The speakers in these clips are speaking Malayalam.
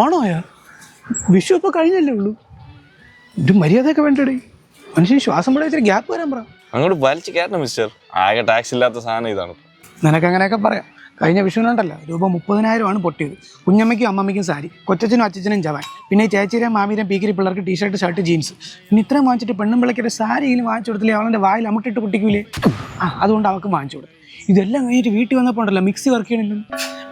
ഓണമായോ വിഷു ഇപ്പോൾ കഴിഞ്ഞല്ലേ ഉള്ളൂ. ഒരു മര്യാദയൊക്കെ വേണ്ടടേ. മനുഷ്യൻ ശ്വാസം വിടാൻ ഇച്ചിരി ഗ്യാപ്പ് വരാൻ പറ. അങ്ങോട്ട് വലിച്ചു കയറണം മിസ്റ്റർ ആകെ ടാക്സ് ഇല്ലാത്ത സാധനം ഇതാണ്. നിനക്ക് അങ്ങനെയൊക്കെ പറയാം. കഴിഞ്ഞ വിഷുവിനുണ്ടല്ലോ രൂപ മുപ്പതിനായിരമാണ് പൊട്ടിയത്. കുഞ്ഞമ്മയ്ക്കും അമ്മമ്മയ്ക്കും സാരി കൊച്ചനും അച്ഛനും ജവാൻ പിന്നെ ചേച്ചിയുടെയും മാമീരെയും പീക്കിരി പിള്ളേർക്ക് ടീഷർട്ട് ഷർട്ട് ജീൻസ് പിന്നെ ഇത്രയും വാങ്ങിച്ചിട്ട് പെണ്ണും പിള്ളേക്കൊരു സാരിയിലും വാങ്ങിച്ചു കൊടുത്തില്ലേ അവളെ വായിൽ അമുട്ടിട്ട് പൊട്ടിക്കൂലേ? ആ അതുകൊണ്ട് അവൾക്ക് വാങ്ങിച്ചു കൊടുത്തു. ഇതെല്ലാം കഴിഞ്ഞിട്ട് വീട്ടിൽ വന്നപ്പോൾ ഉണ്ടല്ലോ മിക്സി വർക്ക് ചെയ്യണില്ല.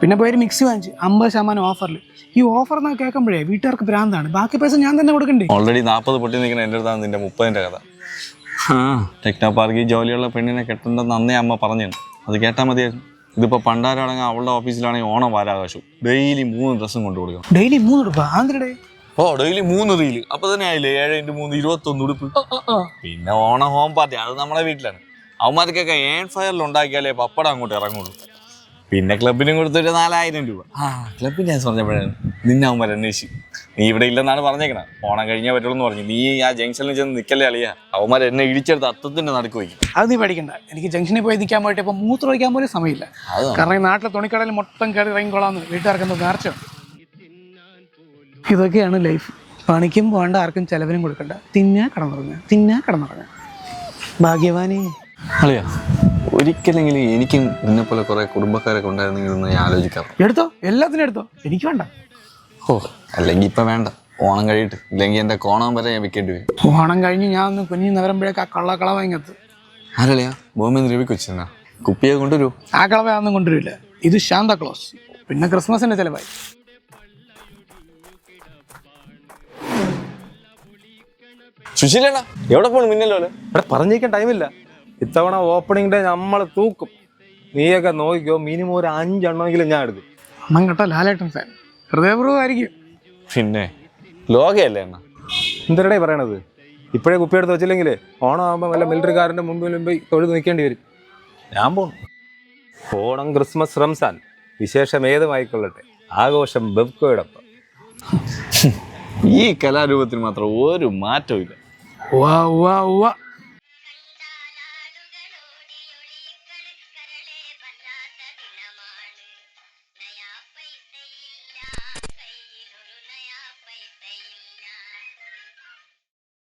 പിന്നെ പോയി മിക്സി വാങ്ങിച്ച് അമ്പത് ശതമാനം ഓഫറിൽ ഈ ഓഫർ എന്നൊക്കെ കേൾക്കുമ്പോഴേ വീട്ടുകാർക്ക് ഭ്രാന്താണ്. ബാക്കി പൈസ ഞാൻ തന്നെ കൊടുക്കണ്ടേ? ഓൾറെഡി നാൽപ്പത് പൊട്ടി നിൽക്കുന്ന എന്റെ അടുത്താണ് നിന്റെ മുപ്പതിന്റെ കഥ. ആ. ടെക്നോ പാർക്കിൽ ജോലിയുള്ള പെണ്ണിനെ കെട്ടണ്ടെന്ന് അന്നേ അമ്മ പറഞ്ഞു അത് കേട്ടാൽ മതിയായിരുന്നു. ഇതിപ്പോൾ പണ്ടാരാണെങ്കിൽ അവളുടെ ഓഫീസിലാണെങ്കിൽ ഓണം വാരാകാശം ഡെയിലി മൂന്ന് ഡ്രസ്സും കൊണ്ടു കൊടുക്കണം. ഡെയിലി മൂന്ന് ആന്ധ്രയുടെ ഓ ഡെയിലി മൂന്ന് റീൽ അപ്പൊ തന്നെ ആയില്ലേ? ഏഴ് ഇന്റു മൂന്ന് ഇരുപത്തൊന്ന് ഉടുപ്പ്. പിന്നെ ഓണം ഹോം പാർട്ടി അത് നമ്മളെ വീട്ടിലാണ്. അവന്മാർക്കൊക്കെ ഏൺ ഫയറിൽ ഉണ്ടാക്കിയാലേ പപ്പടം അങ്ങോട്ട് ഇറങ്ങുള്ളൂ. പിന്നെ ക്ലബിനും കൊടുത്തൊരു നാലായിരം രൂപ. ആ ക്ലബിന് ഞാൻ പറഞ്ഞപ്പോഴാണ് നിന്നെ അവൻ അന്വേഷിച്ചു. നീ ഇവിടെ ഇല്ലെന്നാണ് പറഞ്ഞേക്കണം ഓണം കഴിഞ്ഞാൽ പറ്റുള്ളൂ എന്ന് പറഞ്ഞു. നീ ആ ജംഗ്ഷനിൽ ചെന്ന് നിൽക്കല്ലേ അളിയാ. അവന്മാർ എന്നെ ഇടിച്ചെടുത്ത് അത്തത്തിന്റെ നടുക്ക് വയ്ക്കും. അത് നീ പഠിക്കണ്ട എനിക്ക് ജംഗ്ഷനിൽ പോയി നിൽക്കാൻ പോയിട്ട് ഇപ്പൊ മൂത്ര ഒഴിക്കാൻ പോലും സമയമില്ല. കാരണം ഈ നാട്ടിലെ തുണിക്കടയിൽ മൊത്തം കയറി ഇറങ്ങിക്കോളാന്ന് വീട്ടുകാർക്ക് എന്തോ നേർച്ച. ഇതൊക്കെയാണ് ലൈഫ്. പണിക്കും പോകണ്ട ആർക്കും ചെലവിനും കൊടുക്കണ്ട. തിന്നാ കടന്നുറങ്ങുക. തിന്നാ കടന്നുറങ്ങുക. ഭാഗ്യവാനേ. അളിയാ ഒരിക്കലെങ്കിലും എനിക്കും നിന്നെ പോലെ കുറെ കുടുംബക്കാരൊക്കെ ഉണ്ടായിരുന്നെങ്കിൽ ഞാൻ ആലോചിക്കാം. എടുത്തോ? എല്ലാത്തിനും എടുത്തോ? എനിക്ക് വേണ്ട. ഓ അല്ലെങ്കിൽ ഇപ്പൊ വേണ്ട. ഓണം കഴിയിട്ട് ഇല്ലെങ്കിൽ എന്റെ കോണം വരെ ഞാൻ വിൽക്കേണ്ടി വരും. ഓണം കഴിഞ്ഞ് ഞാൻ ഒന്ന് കുഞ്ഞു നഗരമ്പോഴേക്ക് ആ കള്ള കള ഇങ്ങത്ത്. ആരല്ലയാ ബോംബെ രവിക്ക് വെച്ചിരുന്നാ കുപ്പിയെ കൊണ്ടുവരൂ. ആ കളവയൊന്നും കൊണ്ടുവരില്ല. ഇത് ശാന്ത ക്ലോസ്. പിന്നെ ക്രിസ്മസിന്റെ ചെലവായി. സുശീലേട്ടാ എവിടെ പോണു മിന്നല്ലോ ഇവിടെ പറഞ്ഞേക്കാൻ ടൈമില്ല ഇത്തവണ ഓപ്പണിംഗ് ഡേ നമ്മൾ തൂക്കും. നീയൊക്കെ നോക്കിക്കോ മിനിമം ഒരു അഞ്ചെണ്ണമെങ്കിലും ഞാൻ എടുക്കും. കേട്ടോ ലാലേട്ടൻ ഫാൻ ഹൃദയപൂർവമായിരിക്കും. പിന്നെ ലോകയല്ലേ എണ്ണ എന്തിനടേ പറയണത്? ഇപ്പോഴേ കുപ്പി എടുത്ത് വെച്ചില്ലെങ്കിൽ ഓണം ആകുമ്പോൾ വല്ല മിലിറ്ററിക്കാരന്റെ മുമ്പിൽ മുമ്പിൽ തൊഴുത് നിൽക്കേണ്ടി വരും. ഞാൻ പോണം. ഓണം ക്രിസ്മസ് റംസാൻ. വിശേഷം ഏതുമായിക്കൊള്ളട്ടെ? ആഘോഷം ബെബ്കോയോടൊപ്പം. ഈ കലാരൂപത്തിന് മാത്രം ഒരു മാറ്റവും ഇല്ല. വാ വാ ഉവ്വ.